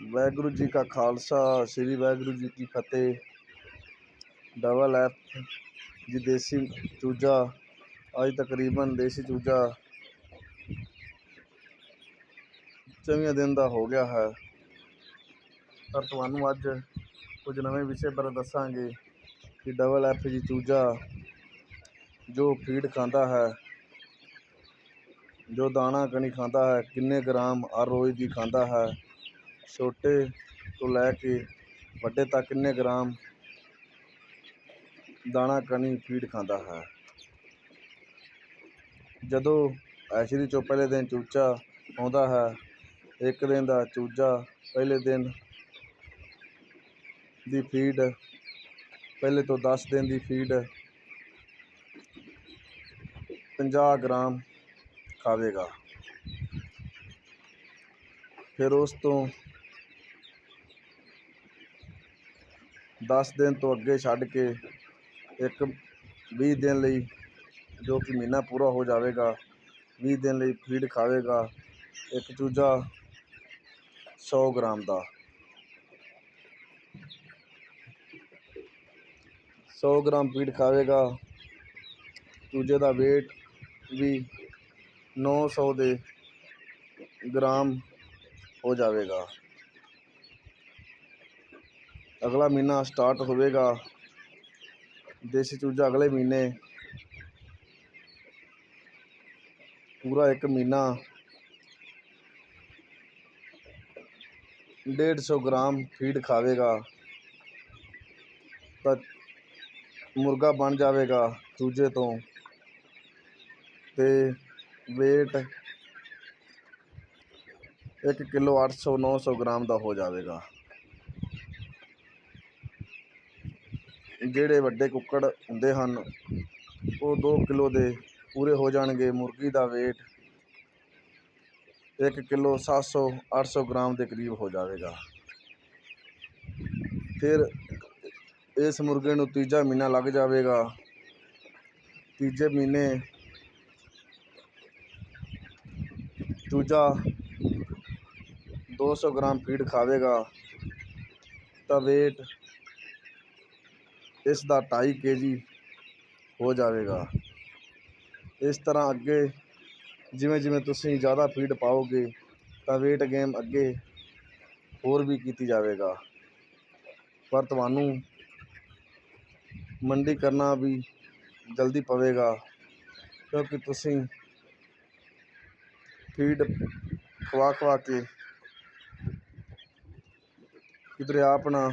ਵਾਹਿਗੁਰੂ ਜੀ ਕਾ ਖਾਲਸਾ, ਸ੍ਰੀ ਵਾਹਿਗੁਰੂ ਜੀ ਕੀ ਫਤਿਹ। Double F ਜੀ ਦੇਸੀ ਚੂਜਾ, ਅੱਜ ਤਕਰੀਬਨ ਦੇਸੀ ਚੂਜਾ ਚੌਵੀਂ ਦਿਨ ਦਾ ਹੋ ਗਿਆ ਹੈ। ਪਰ ਤੁਹਾਨੂੰ ਅੱਜ ਕੁਝ ਨਵੇਂ ਵਿਸ਼ੇ ਬਾਰੇ ਦੱਸਾਂਗੇ ਕਿ ਡਬਲ ਐਫ ਜੀ ਚੂਜਾ ਜੋ ਫੀਡ ਖਾਂਦਾ ਹੈ, ਜੋ ਦਾਣਾ ਕਣੀ ਖਾਂਦਾ ਹੈ, ਕਿੰਨੇ ਗ੍ਰਾਮ ਹਰ ਰੋਜ਼ ਦੀ ਖਾਂਦਾ ਹੈ ਛੋਟੇ ਤੋਂ ਲੈ ਕੇ ਵੱਡੇ ਤੱਕ ਕਿੰਨੇ ਗ੍ਰਾਮ ਦਾਣਾ ਕਣੀ ਫੀਡ ਖਾਂਦਾ ਹੈ। ਜਦੋਂ ਐਸ਼ਰੀ ਚੋਂ ਪਹਿਲੇ ਦਿਨ ਚੂਚਾ ਆਉਂਦਾ ਹੈ, ਇੱਕ ਦਿਨ ਦਾ ਚੂਜਾ ਪਹਿਲੇ ਦਿਨ ਦੀ ਫੀਡ, ਪਹਿਲੇ ਤੋਂ 10 ਦਿਨ ਦੀ ਫੀਡ 50 ਗ੍ਰਾਮ ਖਾਵੇਗਾ। ਫਿਰ ਉਸ ਤੋਂ 10 ਦਿਨ ਤੋਂ ਅੱਗੇ ਛੱਡ ਕੇ ਇੱਕ 20 ਦਿਨ ਲਈ ਜੋ ਕਿ ਮਹੀਨਾ ਪੂਰਾ ਹੋ ਜਾਵੇਗਾ 20 ਦਿਨ ਲਈ ਫੀਡ ਖਾਵੇਗਾ, ਇੱਕ ਚੂਜਾ 100 ਗ੍ਰਾਮ ਦਾ। 100 ਗ੍ਰਾਮ ਫੀਡ ਖਾਵੇਗਾ, ਚੂਜੇ ਦਾ weight ਵੀ 900 ਦੇ ਗ੍ਰਾਮ ਹੋ ਜਾਵੇਗਾ। ਅਗਲਾ ਮਹੀਨਾ ਸਟਾਰਟ ਹੋਵੇਗਾ। ਦੇਸੀ ਚੂਜਾ ਅਗਲੇ ਮਹੀਨੇ। ਪੂਰਾ ਇੱਕ ਮਹੀਨਾ। ਡੇਢ ਸੌ ਗ੍ਰਾਮ ਫੀਡ ਖਾਵੇਗਾ। ਤਾਂ ਮੁਰਗਾ ਬਣ ਜਾਵੇਗਾ ਚੂਜੇ ਤੋਂ। ਤੇ weight ਇੱਕ ਕਿਲੋ 800 900 ਗ੍ਰਾਮ ਦਾ ਹੋ ਜਾਵੇਗਾ। ਜਿਹੜੇ ਵੱਡੇ ਕੁੱਕੜ ਹੁੰਦੇ ਹਨ, ਉਹ 2 ਕਿਲੋ ਦੇ ਪੂਰੇ ਹੋ ਜਾਣਗੇ। ਮੁਰਗੀ ਦਾ weight ਇੱਕ ਕਿਲੋ 700 800 ਗ੍ਰਾਮ ਦੇ ਕਰੀਬ ਹੋ ਜਾਵੇਗਾ। ਫਿਰ ਇਸ ਮੁਰਗੇ ਨੂੰ ਤੀਜਾ ਮਹੀਨਾ ਲੱਗ ਜਾਵੇਗਾ। ਤੀਜੇ ਮਹੀਨੇ ਚੂਜਾ 200 ਗ੍ਰਾਮ ਫੀਡ ਖਾਵੇਗਾ। ਤਾਂ weight ਇਸ ਦਾ 2.5 ਕੇਜੀ ਹੋ ਜਾਵੇਗਾ। ਇਸ ਤਰ੍ਹਾਂ ਅੱਗੇ ਜਿਵੇਂ ਜਿਵੇਂ ਤੁਸੀਂ ਜ਼ਿਆਦਾ ਫੀਡ ਪਾਓਗੇ, ਤਾਂ weight ਗੇਨ ਅੱਗੇ ਹੋਰ ਵੀ ਕੀਤੀ ਜਾਵੇਗਾ। ਪਰ ਤੁਹਾਨੂੰ ਮੰਡੀ ਕਰਨਾ ਵੀ ਜਲਦੀ ਪਵੇਗਾ, ਕਿਉਂਕਿ ਤੁਸੀਂ ਫੀਡ ਖਵਾ ਖਵਾ ਕੇ ਕਿਧਰੇ ਆਪਣਾ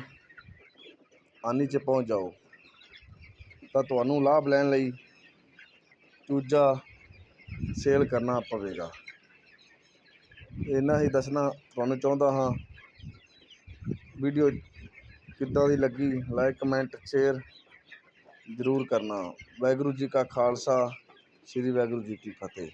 ਆਨੀ 'ਚ ਪਹੁੰਚ ਜਾਓ। ਤਾਂ ਤੁਹਾਨੂੰ ਲਾਭ ਲੈਣ ਲਈ ਚੂਜਾ ਸੇਲ ਕਰਨਾ ਪਵੇਗਾ। ਇੰਨਾ ਹੀ ਦੱਸਣਾ ਤੁਹਾਨੂੰ ਚਾਹੁੰਦਾ ਹਾਂ। ਵੀਡੀਓ ਕਿੱਦਾਂ ਦੀ ਲੱਗੀ ਲਾਈਕ ਕਮੈਂਟ ਸ਼ੇਅਰ ਜ਼ਰੂਰ ਕਰਨਾ। ਵਾਹਿਗੁਰੂ ਜੀ ਕਾ ਖਾਲਸਾ, ਸ੍ਰੀ ਵਾਹਿਗੁਰੂ ਜੀ ਕੀ ਫਤਿਹ।